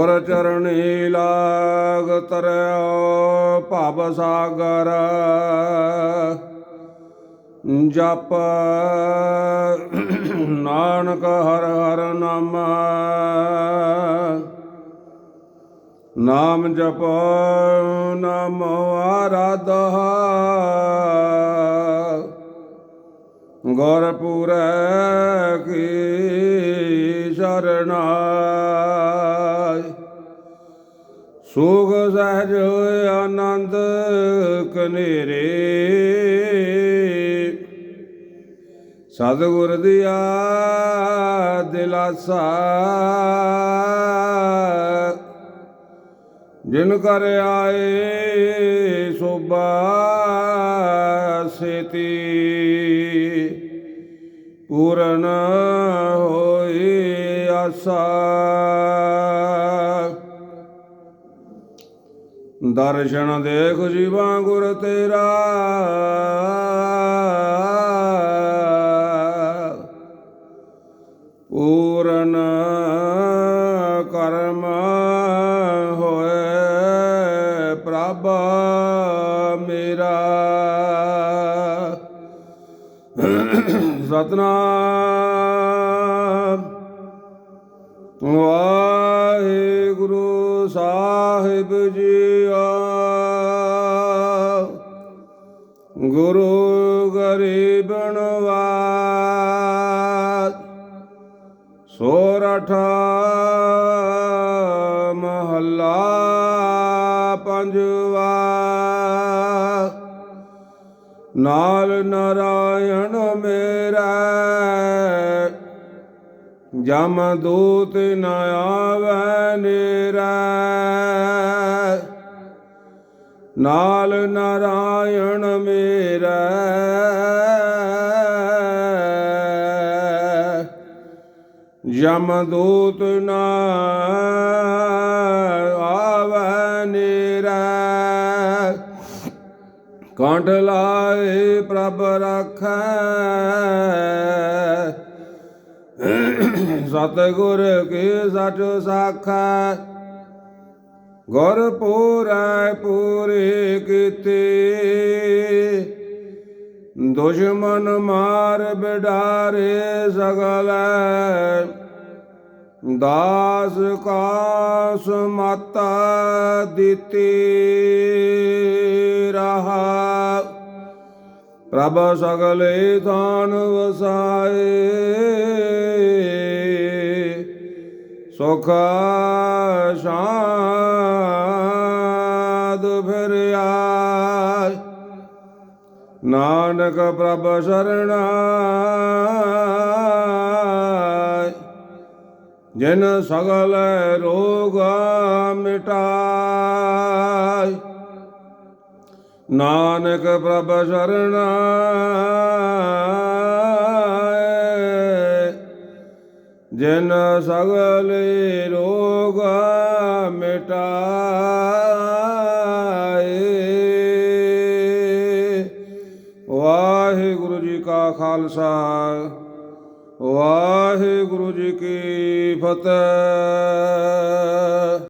ਗੁਰ ਚਰਣੀ ਲਾਗ ਤਰਿਓ ਭਵ ਸਾਗਰ। ਜਪ ਨਾਨਕ ਹਰ ਹਰ ਨਾਮ। ਨਾਮ ਜਪ ਨਾਮ ਆਰਾਧਾ। ਗੁਰਪੁਰੈ ਕੀ ਸ਼ਰਨਾਇ ਸੁਖ ਸਹਿਜ ਆਨੰਦ ਕਨੇਰੇ ਸਤਿਗੁਰ ਦੀਆ ਦਿਲਾਸਾ। ਜਿਨ ਕਰ ਆਏ ਸੋਭਾ ਸੇਤੀ। ਪੂਰਨ ਹੋਈ ਆਸਾ ਦਰਸ਼ਨ ਦੇਖ ਜੀਵਾਂ ਗੁਰ ਤੇਰਾ। ਪੂਰਨ ਕਰਮ ਹੋਏ ਪ੍ਰਭ ਮੇਰਾ। ਸਤਨਾਮ ਵਾਹਿਗੁਰੂ ਸਾਹਿਬ ਜੀਓ ਗੁਰੂ ਗਰੀਬਨ ਵਾਦ ਸੋਰਠ ਮਹੱਲਾ ਪੰਜਵਾ ਨਾਲ ਨਾਰਾਇਣ ਮੇਰਾ ਜਮ ਦੂਤ ਨ ਆਵੈ ਨੇਰਾ। ਨਾਲ ਨਾਰਾਇਣ ਮੇਰਾ। ਜਮ ਦੂਤ ਨ ਆਵੈ ਨੇਰਾ। ਕੰਠ ਲਾਏ ਪ੍ਰਭ ਰਾਖੈ। ਸਤਿਗੁਰ ਕੀ ਸਚ ਸਾਖੈ, ਗੁਰ ਪੂਰੈ ਪੂਰੇ ਕੀਤੇ। ਦੁਸ਼ਮਨ ਮਾਰ ਬਿਡਾਰੇ ਸਗਲੈ ਦਾਸ ਕਾਸ ਮਾਤਾ ਦਿੱਤੀ। ਪ੍ਰਭ ਸਗਲੇ ਥਾਨ ਵਸਾਏ। ਸੁਖ ਸ਼ਾਦ ਫਿਰ ਨਾਨਕ ਪ੍ਰਭ ਸਰਣਾਇ ਜਿਨ ਸਗਲ ਰੋਗ ਮਿਟਾਇ ਨਾਨਕ ਪ੍ਰਭ ਸਰਣਾਇ ਜਿਨ ਸਗਲ ਰੋਗ ਮਿਟਾਏ। ਵਾਹਿਗੁਰੂ ਜੀ ਕਾ ਖਾਲਸਾ, ਵਾਹਿਗੁਰੂ ਜੀ ਕੀ ਫਤਿਹ।